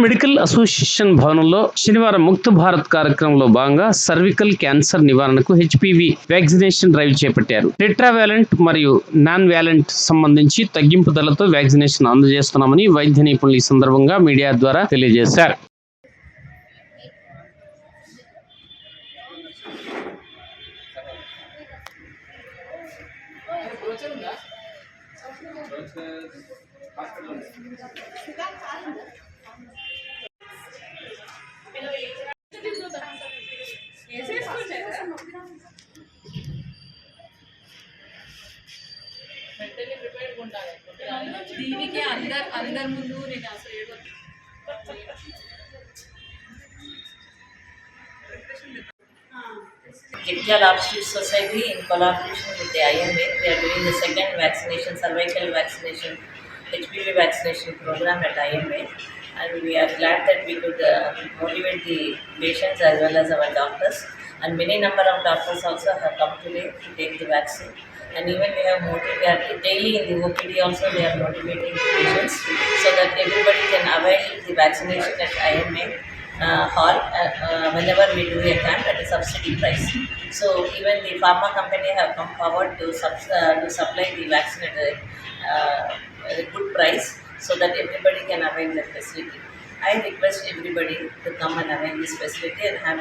Indian medical association భవనంలో శనివారం ముక్త భారత్ కార్యక్రమంలో భాగంగా సర్వికల్ క్యాన్సర్ నివారణకు హెచ్పివి వ్యాక్సినేషన్ డ్రైవ్ చేపట్టారు. టెట్రావాలెంట్ మరియు నాన్ వ్యాలెంట్ సంబంధించి తగ్గింపు ధరలతో వ్యాక్సినేషన్ అందజేస్తున్నామని వైద్య నిపుణులు ఈ సందర్భంగా మీడియా ద్వారా తెలియజేశారు. మెంటలీ దీనికి అందరు అందరి ముందు నేను అసలు ఏదో Gitgal Obstetric Society in collaboration with the IMA, they are doing the second vaccination, cervical vaccination, HPV vaccination program at IMA. And we are glad that we could uh, motivate the patients as well as our doctors. And many number of doctors also have come today to take the vaccine. And even we have motivated daily in the OPD also they are motivating the patients so that everybody can avail the vaccination at IMA uh, hall uh, uh, whenever we do a camp at a subsidy price. So even the pharma company have come forward to, subs- uh, to supply the vaccine at a, uh, at a good price so that everybody can avail the facility. I request everybody to come and avail this facility and have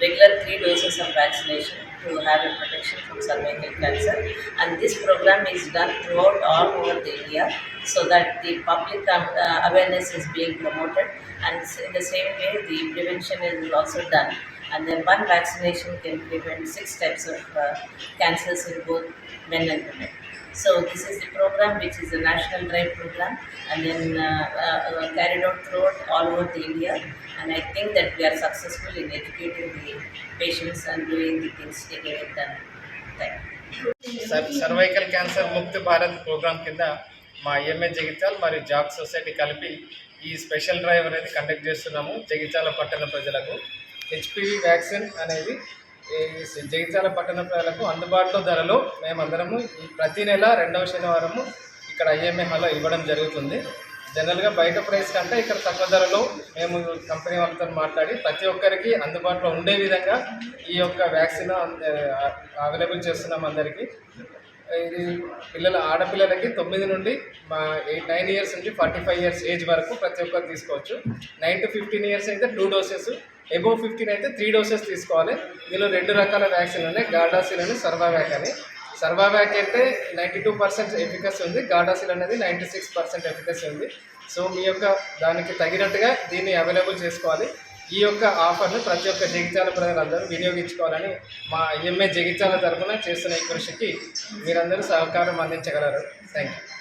regular three doses of vaccination to have a protection from cervical cancer. And this program is done throughout all over the India so that the public uh, awareness is being promoted and in the same way the prevention is also done. And then one vaccination can prevent six types of uh, cancers in both men and women. So this is the program which is a national drive program and then uh, uh, carried out throughout all over the India. And I think that we are successful in educating the patients and doing the things taking it done. Thank you. Sir cervical cancer Mukti Bharat program కింద మా MA Jagtial మరియు job society కలిపి ఈ special drive అనేది conduct చేస్తున్నాము జగిత్యాల పట్టణ ప్రజలకు HPV vaccine అనేది ఈ జగిత్యాల పట్టణ ప్రజలకు అందుబాటులో ధరలో మేమందరము ఈ ప్రతి నెల రెండవ శనివారము ఇక్కడ ఐఎంఏ హాల్లో ఇవ్వడం జరుగుతుంది. జనరల్గా బయట ప్రైస్ కంటే ఇక్కడ తక్కువ ధరలో మేము కంపెనీ వాళ్ళతో మాట్లాడి ప్రతి ఒక్కరికి అందుబాటులో ఉండే విధంగా ఈ యొక్క వ్యాక్సిన్ అవైలబుల్ చేస్తున్నాం అందరికీ. ఇది పిల్లల ఆడపిల్లలకి తొమ్మిది నుండి మా ఎయిట్ నైన్ ఇయర్స్ నుంచి ఫార్టీ ఫైవ్ ఇయర్స్ ఏజ్ వరకు ప్రతి ఒక్కరు తీసుకోవచ్చు. నైన్ టు ఫిఫ్టీన్ ఇయర్స్ అయితే టూ డోసెస్ ఎబోవ్ ఫిఫ్టీన్ అయితే త్రీ డోసెస్ తీసుకోవాలి. దీనిలో రెండు రకాల వ్యాక్సిన్ ఉన్నాయి. గార్డాసిల్ అని సర్వావ్యాక్ అని. సర్వావ్యాక్ అయితే నైంటీ టూ పర్సెంట్ ఎఫికసీ ఉంది. గార్డాసిల్ అనేది నైంటీ సిక్స్ పర్సెంట్ ఎఫికసీ ఉంది. సో మీ యొక్క దానికి తగినట్టుగా దీన్ని అవైలబుల్ చేసుకోవాలి. ఈ యొక్క ఆఫర్ను ప్రతి ఒక్క జగిత్యాల ప్రజలందరూ వినియోగించుకోవాలని మా ఎంఏ జగిత్యాల తరఫున చేస్తున్న ఈ కృషికి మీరందరూ సహకారం అందించగలరు. Thank you